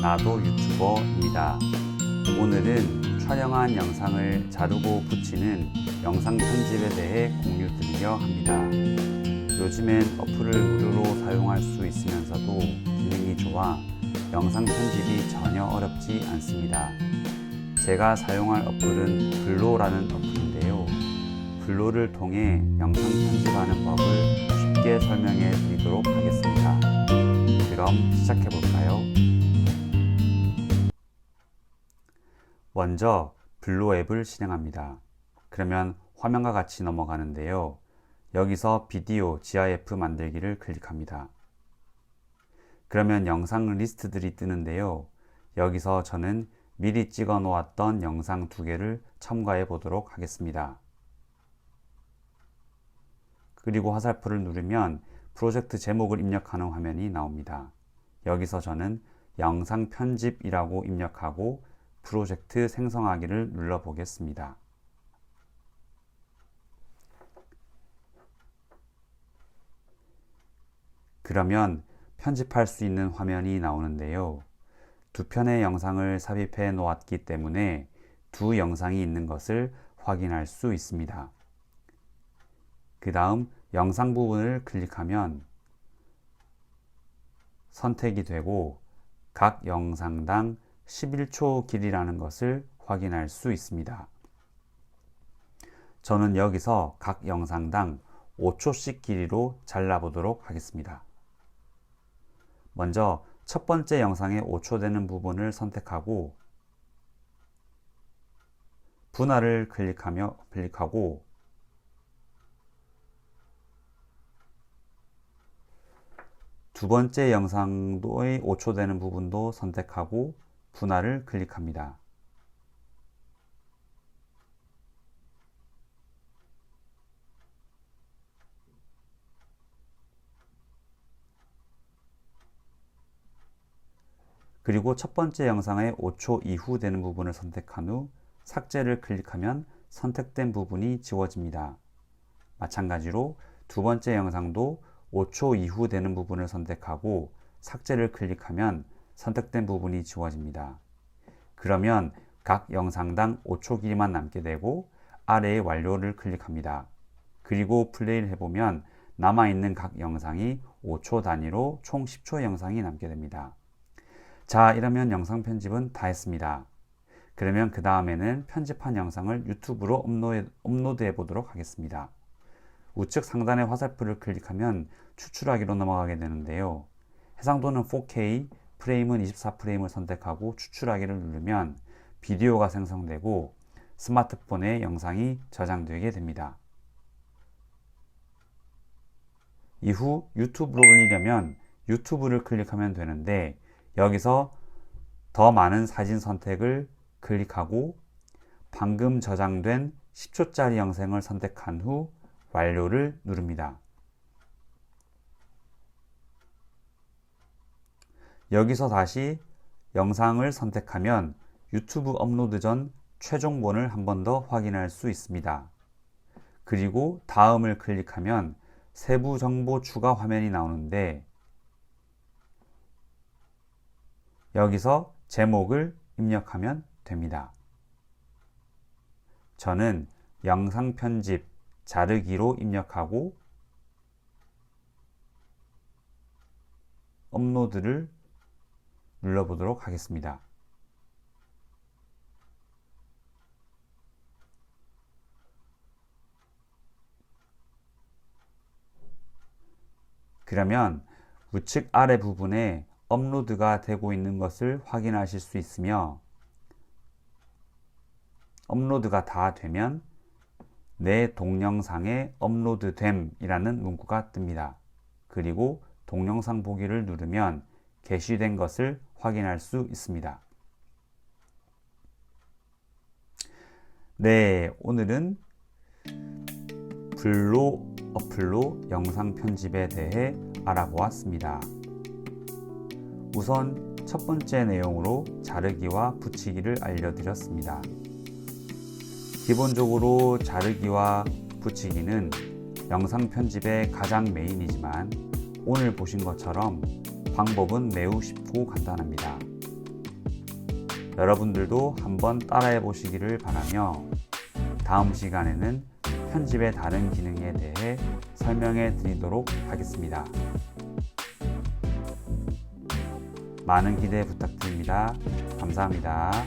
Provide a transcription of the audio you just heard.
나도 유튜버입니다. 오늘은 촬영한 영상을 자르고 붙이는 영상 편집에 대해 공유드리려 합니다. 요즘엔 어플을 무료로 사용할 수 있으면서도 기능이 좋아 영상 편집이 전혀 어렵지 않습니다. 제가 사용할 어플은 블로라는 어플인데요. 블로를 통해 영상 편집하는 법을 쉽게 설명해 드리도록 하겠습니다. 그럼 시작해 볼까요? 먼저 블로 앱을 실행합니다. 그러면 화면과 같이 넘어가는데요. 여기서 비디오 GIF 만들기를 클릭합니다. 그러면 영상 리스트들이 뜨는데요. 여기서 저는 미리 찍어 놓았던 영상 두 개를 첨가해 보도록 하겠습니다. 그리고 화살표를 누르면 프로젝트 제목을 입력하는 화면이 나옵니다. 여기서 저는 영상 편집이라고 입력하고 프로젝트 생성하기를 눌러 보겠습니다. 그러면 편집할 수 있는 화면이 나오는데요. 두 편의 영상을 삽입해 놓았기 때문에 두 영상이 있는 것을 확인할 수 있습니다. 그 다음 영상 부분을 클릭하면 선택이 되고 각 영상당 11초 길이라는 것을 확인할 수 있습니다. 저는 여기서 각 영상당 5초씩 길이로 잘라보도록 하겠습니다. 먼저 첫 번째 영상에 5초 되는 부분을 선택하고 분할을 클릭하며 클릭하고 두 번째 영상도의 5초 되는 부분도 선택하고 분할을 클릭합니다. 그리고 첫 번째 영상의 5초 이후 되는 부분을 선택한 후 삭제를 클릭하면 선택된 부분이 지워집니다. 마찬가지로 두 번째 영상도 5초 이후 되는 부분을 선택하고 삭제를 클릭하면 선택된 부분이 지워집니다. 그러면 각 영상당 5초 길이만 남게 되고 아래의 완료를 클릭합니다. 그리고 플레이를 해보면 남아있는 각 영상이 5초 단위로 총 10초의 영상이 남게 됩니다. 자, 이러면 영상 편집은 다 했습니다. 그러면 그 다음에는 편집한 영상을 유튜브로 업로드, 업로드해 보도록 하겠습니다. 우측 상단의 화살표를 클릭하면 추출하기로 넘어가게 되는데요. 해상도는 4K, 프레임은 24프레임을 선택하고 추출하기를 누르면 비디오가 생성되고 스마트폰에 영상이 저장되게 됩니다. 이후 유튜브로 올리려면 유튜브를 클릭하면 되는데 여기서 더 많은 사진 선택을 클릭하고 방금 저장된 10초짜리 영상을 선택한 후 완료를 누릅니다. 여기서 다시 영상을 선택하면 유튜브 업로드 전 최종본을 한 번 더 확인할 수 있습니다. 그리고 다음을 클릭하면 세부 정보 추가 화면이 나오는데 여기서 제목을 입력하면 됩니다. 저는 영상 편집 자르기로 입력하고 업로드를 눌러보도록 하겠습니다. 그러면 우측 아래 부분에 업로드가 되고 있는 것을 확인하실 수 있으며 업로드가 다 되면 내 동영상에 업로드됨이라는 문구가 뜹니다. 그리고 동영상 보기를 누르면 게시된 것을 확인할 수 있습니다. 네, 오늘은 블로 어플로 영상 편집에 대해 알아보았습니다. 우선 첫 번째 내용으로 자르기와 붙이기를 알려드렸습니다. 기본적으로 자르기와 붙이기는 영상 편집의 가장 메인이지만 오늘 보신 것처럼 방법은 매우 쉽고 간단합니다. 여러분들도 한번 따라해 보시기를 바라며 다음 시간에는 편집의 다른 기능에 대해 설명해 드리도록 하겠습니다. 많은 기대 부탁드립니다. 감사합니다.